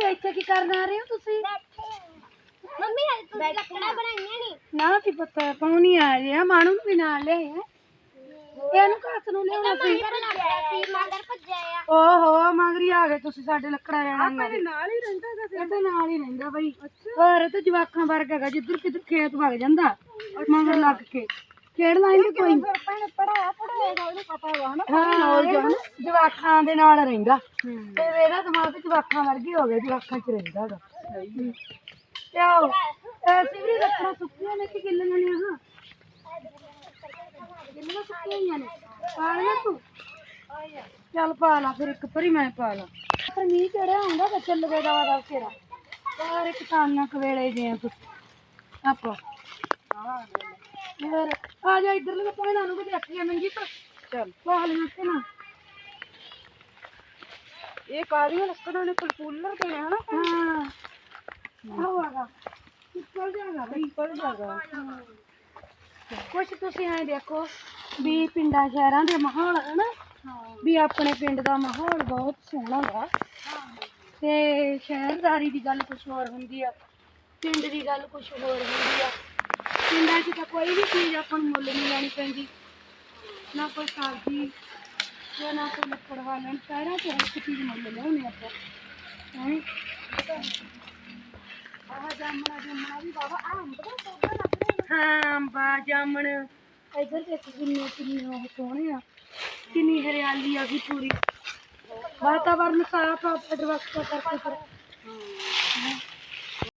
ਓਏ ਇੱਥੇ ਕੀ ਕਰਨ ਆ ਰਹੇ ਹੋ ਤੁਸੀਂ? ਮੰਮੀ ਹਲ ਤੂੰ ਲੱਕੜਾਂ ਬਣਾਈਆਂ ਨਹੀਂ ਨਾ ਕੀ ਪਤਾ ਕੌਣੀ ਆ ਰਿਹਾ ਮਾਣੂ ਨੂੰ ਵੀ ਨਾਲ ਲਿਆਏ ਹੈ ਇਹਨੂੰ ਘਾਸ ਨੂੰ ਲਿਆਉਣਾ ਸੀ। ਲੱਗਿਆ ਸੀ ਮਗਰ ਭੱਜਿਆ ਆ। ਓਹੋ ਮਗਰੀ ਆ ਗਏ ਤੁਸੀਂ ਸਾਡੇ ਲੱਕੜਾ ਲੈਣ ਆਪਣੇ ਨਾਲ ਹੀ ਰਹਿੰਦਾ ਇਹ ਤਾਂ ਨਾਲ ਹੀ ਰਹਿੰਦਾ ਬਈ। ਹੋਰ ਇਹ ਤਾਂ ਜਵਾਕਾਂ ਵਰਗਾ ਹੈਗਾ ਜਿੱਧਰ ਕਿੱਧਰ ਖੇਤ ਵਗ ਜਾਂਦਾ ਮਗਰ ਲੱਗ ਕੇ। ਖੇਡ ਲਾਂਗੇ ਕੋਈ ਨੀ। ਪੜਾਇਆ ਪੜਾਇਆ ਉਹਨੂੰ ਪਤਾ ਵਾ ਨਾ ਹਾਂ ਨਾਲ ਜੋ ਜਵਾਕਾਂ ਦੇ ਨਾਲ ਰਹਿੰਦਾ। ਤੇ ਮੇਰਾ ਦਿਮਾਗ ਜਵਾਕਾਂ ਵਰਗੀ ਹੋ ਗਿਆ ਜਵਾਕਾਂ 'ਚ ਰਹਿੰਦਾ ਹੈਗਾ ਤੇ ਐਸੀ ਵੀ ਰੱਖਣਾ ਸੁੱਕੀਆਂ ਨੇ ਕਿ ਗਿੱਲੀਆਂ ਨੇ ਹਾਂ ਗਿੱਲੀਆਂ ਸੁੱਕੀਆਂ ਨੇ। ਪਾ ਲਿਆ ਤੂੰ। ਚੱਲ ਪਾ ਲਾ ਫਿਰ ਇੱਕ ਵਾਰੀ ਮੈਂ ਪਾ ਲਾ। ਪਰ ਮੀਂਹ ਚੜਿਆ ਹੁੰਦਾ ਤਾਂ ਚੱਲ ਵੇ ਦਵਾ ਫੇਰਾ ਬਾਹਰ ਕਿਸਾਨਾਂ ਕਵੇਲੇ ਜੇ ਆ ਤੁਸੀਂ। ਆਪਾਂ। ਯਾਰ ਆ ਜਾ ਇੱਧਰ ਲੈ ਪਾਣਾ ਨੂੰ ਕਿਤੇ ਅੱਖੀਆਂ ਮੰਗੀ ਤਾਂ ਚੱਲ ਪਾ ਲਿਆ ਤੇ ਨਾ। ਇਹ ਕਾਲੀਆਂ ਲੱਕੜਾਂ ਨੇ ਕੂਲਰ ਤੇ ਹਨਾ ਹਾਂ ਆਵਾਗਾ ਨਿਕਲ ਜਾਗਾ ਬਈ। ਨਿਕਲ ਜਾਗਾ ਕੁਛ ਤੁਸੀਂ ਐ ਦੇਖੋ ਵੀ ਪਿੰਡਾਂ ਸ਼ਹਿਰਾਂ ਦੇ ਮਾਹੌਲ ਹੈ ਨਾ ਵੀ ਆਪਣੇ ਪਿੰਡ ਦਾ ਮਾਹੌਲ ਬਹੁਤ ਸੋਹਣਾ ਗਾ ਤੇ ਸ਼ਹਿਰਦਾਰੀ ਦੀ ਗੱਲ ਕੁਛ ਹੋਰ ਹੁੰਦੀ ਆ। ਪਿੰਡ ਦੀ ਗੱਲ ਕੁਛ ਹੋਰ ਹੁੰਦੀ ਆ। ਪਿੰਡਾਂ 'ਚ ਤਾਂ ਕੋਈ ਵੀ ਚੀਜ਼ ਆਪਾਂ ਨੂੰ ਮੁੱਲ ਨਹੀਂ ਲੈਣੀ ਪੈਂਦੀ। ਨਾ ਕੋਈ ਸਬਜ਼ੀ ਜਾਂ ਨਾ ਕੋਈ ਲੱਕੜ ਵਾਲਣ ਸ਼ਹਿਰਾਂ 'ਚ ਹਰ ਇੱਕ ਚੀਜ਼ ਮੁੱਲ ਲਿਆਉਂਦੇ ਆਪਾਂ। ਹੈਂ? ਆਹ ਜਾਮਣਾ ਜਾਮਣਾ ਵੀ ਬਾਬਾ ਆਹ ਅੰਬ ਦਾ ਪੌਦਾ ਲੱਗ ਰਿਹਾ ਹਾਂ। ਅੰਬਾ ਜਾਮਣ। ਇਧਰ ਦੇਖ ਕਿੰਨੇ ਕਿੰਨੇ ਉਹ ਸੋਹਣੇ ਆ। ਕਿੰਨੀ ਹਰਿਆਲੀ ਆ ਗਈ ਪੂਰੀ। ਵਾਤਾਵਰਨ ਸਾਫ਼ ਆ ਦਰਖਤਾਂ ਕਰਕੇ ਫਿਰ।